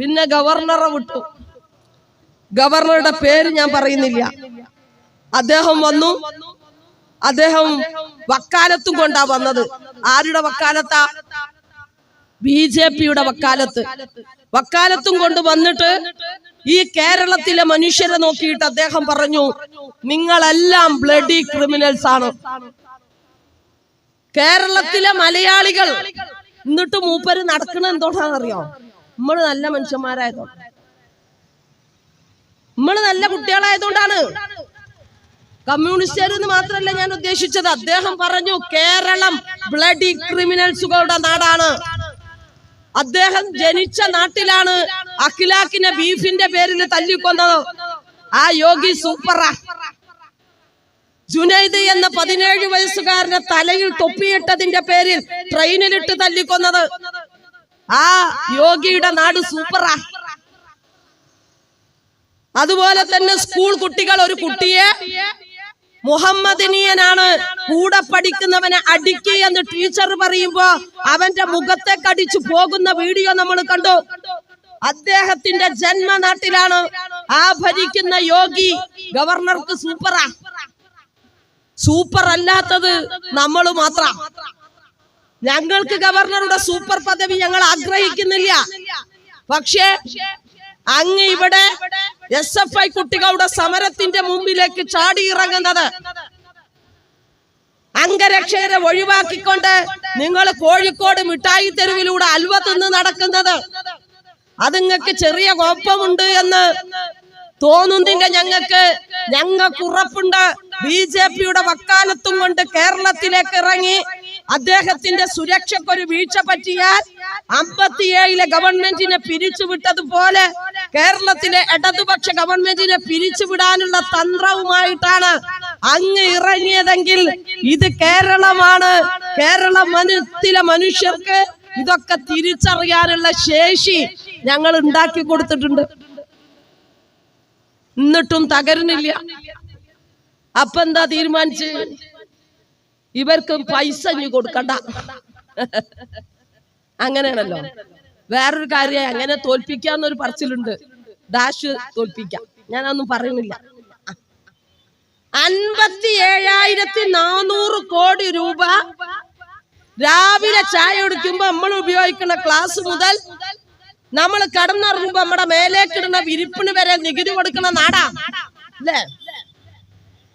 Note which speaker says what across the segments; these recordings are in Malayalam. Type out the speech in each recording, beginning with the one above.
Speaker 1: പിന്നെ ഗവർണറെ വിട്ടു. ഗവർണറുടെ പേര് ഞാൻ പറയുന്നില്ല. അദ്ദേഹം വന്നു. അദ്ദേഹം വക്കാലത്തും കൊണ്ടാ വന്നത്. ആരുടെ വക്കാലത്താ? ബി ജെ പിയുടെ വക്കാലത്ത്. വക്കാലത്തും കൊണ്ട് വന്നിട്ട് ഈ കേരളത്തിലെ മനുഷ്യരെ നോക്കിയിട്ട് അദ്ദേഹം പറഞ്ഞു നിങ്ങളെല്ലാം ബ്ലഡി ക്രിമിനൽസ് ആണ്. കേരളത്തിലെ മലയാളികൾ. എന്നിട്ട് മൂപ്പര് നടക്കണ എന്തോട്ടാണെന്നറിയോ നമ്മൾ നല്ല മനുഷ്യന്മാരായതുകൊണ്ട് നമ്മൾ നല്ല കുട്ടികളായതുകൊണ്ടാണ്. കമ്മ്യൂണിസ്റ്റുകാർ എന്ന് മാത്രമല്ല ഞാൻ ഉദ്ദേശിച്ചത്. അദ്ദേഹം പറഞ്ഞു കേരളം ബ്ലഡി ക്രിമിനൽസുകളുടെ നാടാണ്. അദ്ദേഹം ജനിച്ച നാട്ടിലാണ് അഖിലാക്കിനെ ബീഫിന്റെ പേരിൽ തല്ലിക്കൊന്നത്. ആ യോഗി സൂപ്പറ. ജുനൈദ് എന്ന പതിനേഴ് വയസ്സുകാരനെ തലയിൽ തൊപ്പിയിട്ടതിന്റെ പേരിൽ ട്രെയിനിലിട്ട് തല്ലിക്കൊന്നത്. ആ യോഗിയുടെ നാട് സൂപ്പറാ. അതുപോലെ തന്നെ സ്കൂൾ കുട്ടികൾ ഒരു കുട്ടിയെ മുഹമ്മദിനിയനാണ്. കൂടെ പഠിക്കുന്നവനെ അടിക്കുക എന്ന് ടീച്ചർ പറയുമ്പോ അവന്റെ മുഖത്തെ കടിച്ചു പോകുന്ന വീഡിയോ നമ്മൾ കണ്ടു. അദ്ദേഹത്തിന്റെ ജന്മനാട്ടിലാണ് ആ ഭരിക്കുന്ന യോഗി. ഗവർണർക്ക് സൂപ്പറാ. സൂപ്പർ അല്ലാത്തത് നമ്മൾ മാത്രം. ഞങ്ങൾക്ക് ഗവർണറുടെ സൂപ്പർ പദവി ഞങ്ങൾ ആഗ്രഹിക്കുന്നില്ല. പക്ഷേ അങ്ങ് ഇവിടെ എസ് എഫ് ഐ കുട്ടികളുടെ സമരത്തിന്റെ മുമ്പിലേക്ക് ചാടി ഇറങ്ങുന്നത് അംഗരക്ഷകരെ ഒഴിവാക്കിക്കൊണ്ട് നിങ്ങൾ കോഴിക്കോട് മിഠായി തെരുവിലൂടെ അൽവ തിന്ന് നടക്കുന്നത്. അത് നിങ്ങൾക്ക് ചെറിയ കോപ്പമുണ്ട് എന്ന് തോന്നുന്നില്ല ഞങ്ങൾക്ക്. ഞങ്ങൾക്ക് ഉറപ്പുണ്ട്. ബി ജെ പിയുടെ വക്കാലത്തും കൊണ്ട് കേരളത്തിലേക്ക് ഇറങ്ങി. അദ്ദേഹത്തിന്റെ സുരക്ഷക്കൊരു വീഴ്ച പറ്റിയാൽ അമ്പത്തിയേഴിലെ ഗവൺമെന്റിനെ പിരിച്ചുവിട്ടതുപോലെ കേരളത്തിലെ ഇടതുപക്ഷ ഗവൺമെന്റിനെ പിരിച്ചുവിടാനുള്ള തന്ത്രവുമായിട്ടാണ് അങ്ങ് ഇറങ്ങിയതെങ്കിൽ ഇത് കേരളമാണ്. കേരള മനത്തിലെ മനുഷ്യർക്ക് ഇതൊക്കെ തിരിച്ചറിയാനുള്ള ശേഷി ഞങ്ങൾ ഉണ്ടാക്കി കൊടുത്തിട്ടുണ്ട്. എന്നിട്ടും തകരുന്നില്ല. അപ്പൊ എന്താ തീരുമാനിച്ച് ഇവർക്ക് പൈസ ഇനി കൊടുക്കണ്ട. അങ്ങനെയാണല്ലോ. വേറൊരു കാര്യം അങ്ങനെ തോൽപ്പിക്കാന്നൊരു പറച്ചിലുണ്ട്. ഡാഷ് തോൽപ്പിക്കാം. ഞാനൊന്നും പറയുന്നില്ല. അൻപത്തി ഏഴായിരത്തി നാനൂറ് കോടി രൂപ രാവിലെ ചായ കുടിക്കുമ്പോ നമ്മൾ ഉപയോഗിക്കുന്ന ക്ലാസ് മുതൽ നമ്മൾ കടന്നിറങ്ങുമ്പോ നമ്മുടെ മേലേക്കിടുന്ന വിരിപ്പിന് വരെ നികുതി കൊടുക്കുന്ന നാടാ. അല്ലേ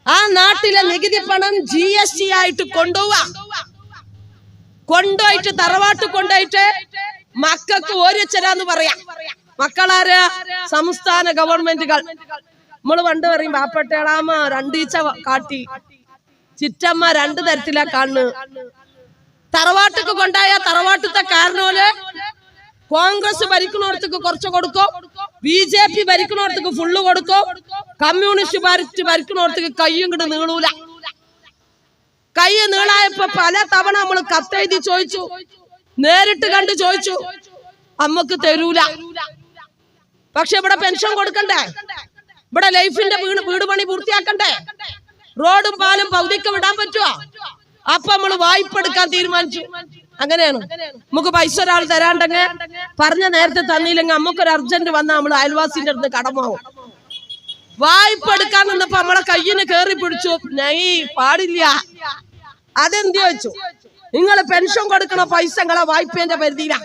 Speaker 1: ആ നാട്ടിലെ നികുതി പണം ജി എസ് ടി ആയിട്ട് കൊണ്ടുപോവാ. കൊണ്ടുപോയിട്ട് തറവാട്ട് കൊണ്ടുപോയിട്ട് മക്കൾക്ക് ഓരിച്ചരാന്ന് പറയാം. മക്കളാര്? സംസ്ഥാന ഗവൺമെന്റുകൾ. നമ്മൾ പണ്ട് പറയും പാപ്പട്ടേളാമ രണ്ടീച്ച കാട്ടി. ചിറ്റമ്മ രണ്ടു തരത്തിലാ കണ്ണ്. തറവാട്ടൊക്കെ കൊണ്ടായ തറവാട്ടത്തെ കാരണോൽ കോൺഗ്രസ് ഭരിക്കുന്നവർക്ക് കുറച്ച് കൊടുക്കും. ബി ജെ പി ഭരിക്കുന്നവർക്ക് ഫുള്ള് കൊടുക്കും. കമ്മ്യൂണിസ്റ്റ് പാർട്ടി ഭരിക്കുന്നവർക്ക് കയ്യും കിട്ടും നീളൂല. കൈ നീളായപ്പോ പല തവണ നമ്മൾ കത്തെഴുതി ചോദിച്ചു. നേരിട്ട് കണ്ട് ചോദിച്ചു. അമ്മയ്ക്ക് തരൂല. പക്ഷെ ഇവിടെ പെൻഷൻ കൊടുക്കണ്ടേ? ഇവിടെ ലൈഫിന്റെ വീട് വീട് പണി പൂർത്തിയാക്കണ്ടേ? റോഡും പാലും പൗതിക്ക് വിടാൻ പറ്റുമോ അപ്പൊ നമ്മൾ വായ്പ എടുക്കാൻ തീരുമാനിച്ചു. അങ്ങനെയാണ്. നമുക്ക് പൈസ ഒരാൾ തരാണ്ടെങ്കിൽ പറഞ്ഞ നേരത്തെ തന്നില്ലെങ്കിൽ നമുക്കൊരു അർജന്റ് വന്നാൽ നമ്മൾ അയൽവാസിന്റെ അടുത്ത് കടമാവും വായ്പ എടുക്കാൻ നിന്നപ്പോ നമ്മളെ കയ്യിന് കേറി പിടിച്ചു. നൈ പാടില്ല. അതെന്ത് വെച്ചു നിങ്ങൾ പെൻഷൻ കൊടുക്കണ പൈസ നിങ്ങളെ വായ്പേന്റെ പരിധിയില.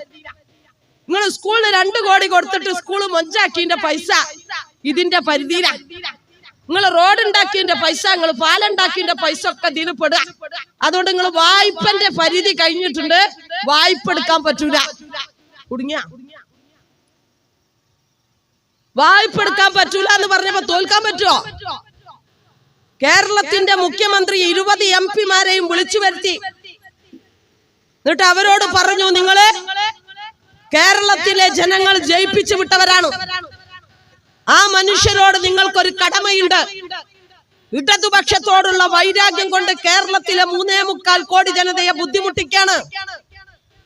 Speaker 1: നിങ്ങൾ സ്കൂളിന് രണ്ട് കോടി കൊടുത്തിട്ട് സ്കൂൾ മൊഞ്ചാക്കിന്റെ പൈസ ഇതിന്റെ പരിധിയില. നിങ്ങൾ റോഡ് ഉണ്ടാക്കിയതിന്റെ പൈസ നിങ്ങൾ പാലുണ്ടാക്കിയതിന്റെ പൈസ ഒക്കെ ഇതിൽ പെടുക. അതുകൊണ്ട് നിങ്ങൾ വായ്പന്റെ പരിധി കഴിഞ്ഞിട്ടുണ്ട്. വായ്പ എടുക്കാൻ പറ്റൂല. കുടുങ്ങിയ. വായ്പ എടുക്കാൻ പറ്റൂല എന്ന് പറഞ്ഞപ്പോ തോൽക്കാൻ പറ്റുമോ കേരളത്തിന്റെ മുഖ്യമന്ത്രി ഇരുപത് എം പിമാരെയും വിളിച്ചു വരുത്തി. എന്നിട്ട് അവരോട് പറഞ്ഞു നിങ്ങൾ കേരളത്തിലെ ജനങ്ങൾ ജയിപ്പിച്ചു വിട്ടവരാണ്. ആ മനുഷ്യരോട് നിങ്ങൾക്കൊരു കടമയുണ്ട്. ഇടതുപക്ഷത്തോടുള്ള വൈരാഗ്യം കൊണ്ട് കേരളത്തിലെ മൂന്നേ മുക്കാൽ കോടി ജനതയെ ബുദ്ധിമുട്ടിക്കാണ്.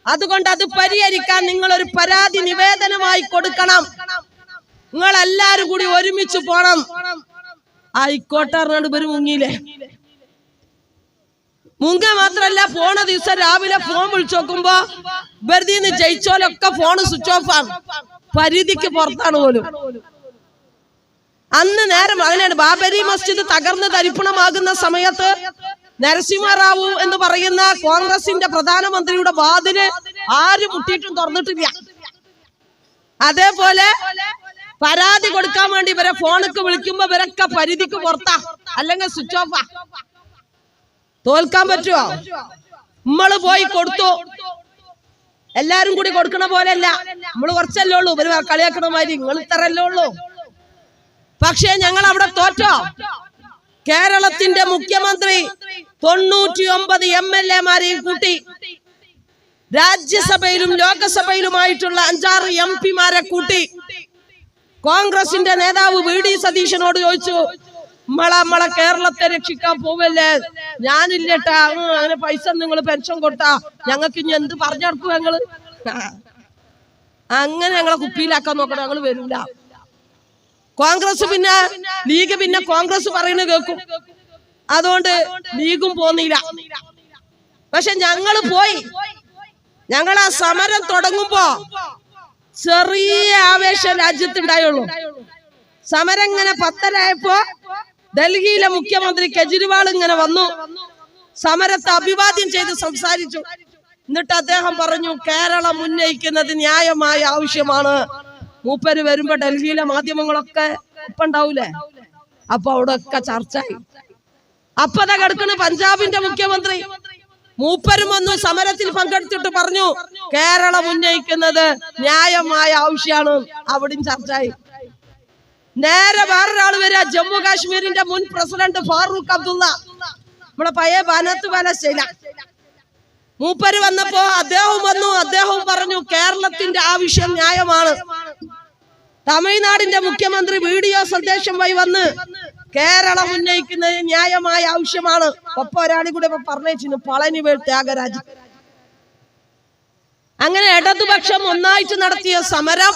Speaker 1: അതുകൊണ്ട് അത് പരിഹരിക്കാൻ നിങ്ങൾ ഒരു പരാതി നിവേദനമായി കൊടുക്കണം. നിങ്ങൾ എല്ലാരും കൂടി ഒരുമിച്ച് പോണം. ആയിക്കോട്ടെ പറഞ്ഞോണ്ട് ഇവർ മുങ്ങിയില്ലേ? മുങ്ങ മാത്രല്ല പോണ ദിവസം രാവിലെ ഫോൺ വിളിച്ചു നോക്കുമ്പോ വെറുതെ ജയിച്ചോലൊക്കെ ഫോൺ സ്വിച്ച് ഓഫ് ആണ് പരിധിക്ക് പുറത്താണ് പോലും. അന്ന് നേരം അങ്ങനെയാണ് ബാബരി മസ്ജിദ് തകർന്ന് തരിപ്പണമാകുന്ന സമയത്ത് നരസിംഹറാവു എന്ന് പറയുന്ന കോൺഗ്രസിന്റെ പ്രധാനമന്ത്രിയുടെ വാതിൽ ആരും മുട്ടിയിട്ടും തുറന്നിട്ടില്ല. അതേപോലെ പരാതി കൊടുക്കാൻ വേണ്ടി ഇവരെ ഫോണൊക്കെ വിളിക്കുമ്പോ ഇവരൊക്കെ പരിധിക്ക് പുറത്താ. അല്ലെങ്കിൽ സ്വിച്ച് ഓഫാ തോൽക്കാൻ പറ്റുമോ നമ്മൾ പോയി കൊടുത്തു. എല്ലാരും കൂടി കൊടുക്കണ പോലെയല്ല. നമ്മൾ കുറച്ചല്ലേ ഉള്ളൂ. ഇവർ കളിയാക്കണ നിങ്ങൾ ഇത്രല്ലേ ഉള്ളൂ. പക്ഷേ ഞങ്ങൾ അവിടെ തോറ്റോ? കേരളത്തിന്റെ മുഖ്യമന്ത്രി തൊണ്ണൂറ്റി ഒമ്പത് എം എൽ എമാരെയും കൂട്ടി രാജ്യസഭയിലും ലോകസഭയിലുമായിട്ടുള്ള അഞ്ചാറ് എം പിമാരെ കൂട്ടി. കോൺഗ്രസിന്റെ നേതാവ് വി ഡി സതീശനോട് ചോദിച്ചു നമ്മളെ നമ്മളെ കേരളത്തെ രക്ഷിക്കാൻ പോവല്ലേ? ഞാനില്ലട്ടാ അങ്ങനെ പൈസ നിങ്ങൾ പെൻഷൻ കൊടുത്താ ഞങ്ങൾക്ക് ഇനി എന്ത് പറഞ്ഞെടുക്കും ഞങ്ങൾ? അങ്ങനെ ഞങ്ങളെ കുപ്പിയിലാക്കാൻ നോക്കണം ഞങ്ങൾ വരൂല. കോൺഗ്രസ് പിന്നെ ലീഗ് പിന്നെ കോൺഗ്രസ് പറയുന്നത് കേൾക്കും. അതുകൊണ്ട് ലീഗും പോന്നില്ല. പക്ഷെ ഞങ്ങൾ പോയി. ഞങ്ങൾ ആ സമരം തുടങ്ങുമ്പോ ചെറിയ ആവേശം രാജ്യത്തുണ്ടായുള്ളൂ സമരം ഇങ്ങനെ പത്തരായപ്പോ ഡൽഹിയിലെ മുഖ്യമന്ത്രി കെജ്രിവാൾ ഇങ്ങനെ വന്നു. സമരത്തെ അഭിവാദ്യം ചെയ്ത് സംസാരിച്ചു. എന്നിട്ട് അദ്ദേഹം പറഞ്ഞു കേരളം ഉന്നയിക്കുന്നത് ന്യായമായ ആവശ്യമാണ്. മൂപ്പര് വരുമ്പോ ഡൽഹിയിലെ മാധ്യമങ്ങളൊക്കെ ഒപ്പുണ്ടാവൂലേ? അപ്പൊ അവിടെ ഒക്കെ ചർച്ചയായി അപ്പത കിടക്കണ പഞ്ചാബിന്റെ മുഖ്യമന്ത്രി. മൂപ്പരും വന്നു സമരത്തിൽ പങ്കെടുത്തിട്ട് പറഞ്ഞു കേരളം ഉന്നയിക്കുന്നത് ന്യായമായ ആവശ്യമാണ്. അവിടെയും ചർച്ചയായി. നേരെ വേറൊരാൾ വരിക ജമ്മു കാശ്മീരിന്റെ മുൻ പ്രസിഡന്റ് ഫാറൂഖ് അബ്ദുള്ള. നമ്മളെ പഴയ ബാനത്ത് വനശൈല. മൂപ്പര് വന്നപ്പോ അദ്ദേഹം വന്നു അദ്ദേഹം പറഞ്ഞു കേരളത്തിന്റെ ആവശ്യം ന്യായമാണ്. തമിഴ്നാടിന്റെ മുഖ്യമന്ത്രി വീഡിയോ സന്ദേശം വഴി വന്ന് കേരളം ഉന്നയിക്കുന്നത് ന്യായമായ ആവശ്യമാണ്. ഒപ്പം ഒരാളി കൂടെ ഇപ്പൊ പറഞ്ഞു പളനിവേൽ ത്യാഗരാജ്. അങ്ങനെ ഇടതുപക്ഷം ഒന്നായിട്ട് നടത്തിയ സമരം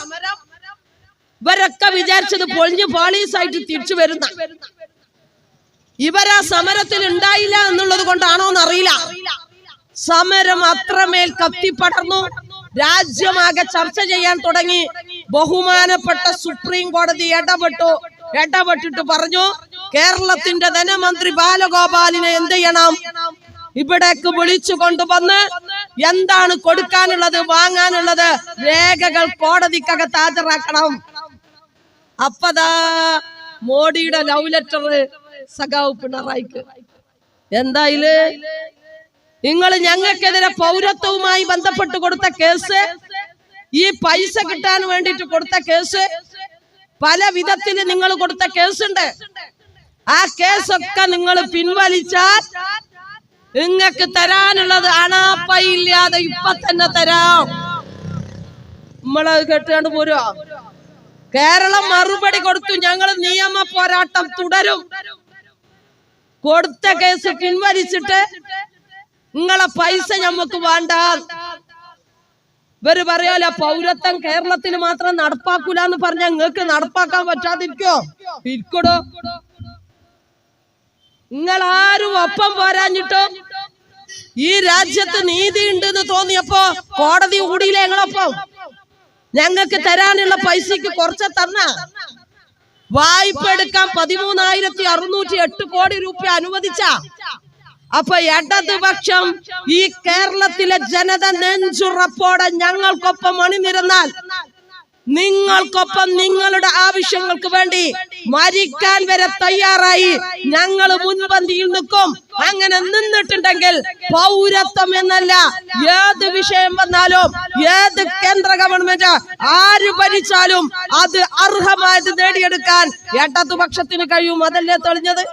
Speaker 1: ഇവരൊക്കെ വിചാരിച്ചത് പൊളിഞ്ഞ് പോളീസായിട്ട് തിരിച്ചു വരുന്ന. ഇവരാ സമരത്തിൽ ഉണ്ടായില്ല എന്നുള്ളത് കൊണ്ടാണോ എന്നറിയില്ല. സമരം അത്രമേൽ കത്തിപ്പടർന്നു രാജ്യമാകെ ചർച്ച ചെയ്യാൻ തുടങ്ങി. ബഹുമാനപ്പെട്ട സുപ്രീം കോടതി ഇടപെട്ടു. ഇടപെട്ടിട്ട് പറഞ്ഞു കേരളത്തിന്റെ ധനമന്ത്രി ബാലഗോപാലിനെ എന്ത് ചെയ്യണം? ഇവിടേക്ക് വിളിച്ചു കൊണ്ടുവന്ന് എന്താണ് കൊടുക്കാനുള്ളത് വാങ്ങാനുള്ളത്? രേഖകൾ കോടതിക്കകത്ത് ഹാജരാക്കണം. അപ്പതാ മോഡിയുടെ ലവ് ലെറ്റർ സഖാവ് പിണറായിക്ക്. എന്തായിൽ നിങ്ങൾ ഞങ്ങൾക്കെതിരെ പൗരത്വവുമായി ബന്ധപ്പെട്ട് കൊടുത്ത കേസ് ഈ പൈസ കിട്ടാൻ വേണ്ടിയിട്ട് കൊടുത്ത കേസ് പല വിധത്തിൽ നിങ്ങൾ കൊടുത്ത കേസുണ്ട്. ആ കേസൊക്കെ നിങ്ങൾ പിൻവലിച്ചാൽ നിങ്ങൾക്ക് തരാനുള്ളത് അണാപ്പയില്ലാതെ ഇപ്പൊ തന്നെ തരാം. നമ്മളത് കേട്ടുകൊണ്ട് പോരുവാ. കേരളം മറുപടി കൊടുത്തു ഞങ്ങൾ നിയമ പോരാട്ടം തുടരും. കൊടുത്ത കേസ് പിൻവലിച്ചിട്ട് നിങ്ങളെ പൈസ ഞമ്മക്ക് വേണ്ട ഇവർ പറയാല പൗരത്വം കേരളത്തിൽ മാത്രം നടപ്പാക്കൂല എന്ന് പറഞ്ഞ നിങ്ങൾക്ക് നടപ്പാക്കാൻ പറ്റാതിരിക്കോ? ഇരിക്കടോ. നിങ്ങൾ ആരും ഒപ്പം പോരാഞ്ഞിട്ടോ ഈ രാജ്യത്ത് നീതി ഉണ്ട് എന്ന് തോന്നിയപ്പോ കോടതി കൂടിയില്ലേ ഞങ്ങളൊപ്പം ഞങ്ങൾക്ക് തരാനുള്ള പൈസക്ക് കുറച്ച് തന്ന. വായ്പ എടുക്കാൻ പതിമൂന്നായിരത്തി അറുന്നൂറ്റി എട്ട് കോടി രൂപ അനുവദിച്ച. അപ്പൊ ഇടതുപക്ഷം ഈ കേരളത്തിലെ ജനത നെഞ്ചുറപ്പോടെ ഞങ്ങൾക്കൊപ്പം അണിനിരന്നാൽ നിങ്ങൾക്കൊപ്പം നിങ്ങളുടെ ആവശ്യങ്ങൾക്ക് വേണ്ടി മരിക്കാൻ വരെ തയ്യാറായി. ഞങ്ങൾ മുൻപന്തിയിൽ നിൽക്കും. അങ്ങനെ നിന്നിട്ടുണ്ടെങ്കിൽ പൗരത്വം എന്നല്ല ഏത് വിഷയം വന്നാലും ഏത് കേന്ദ്ര ഗവൺമെന്റ് ആര് ഭരിച്ചാലും അത് അർഹമായത് നേടിയെടുക്കാൻ ഇടതുപക്ഷത്തിന് കഴിയും. അതല്ലേ തെളിഞ്ഞത്?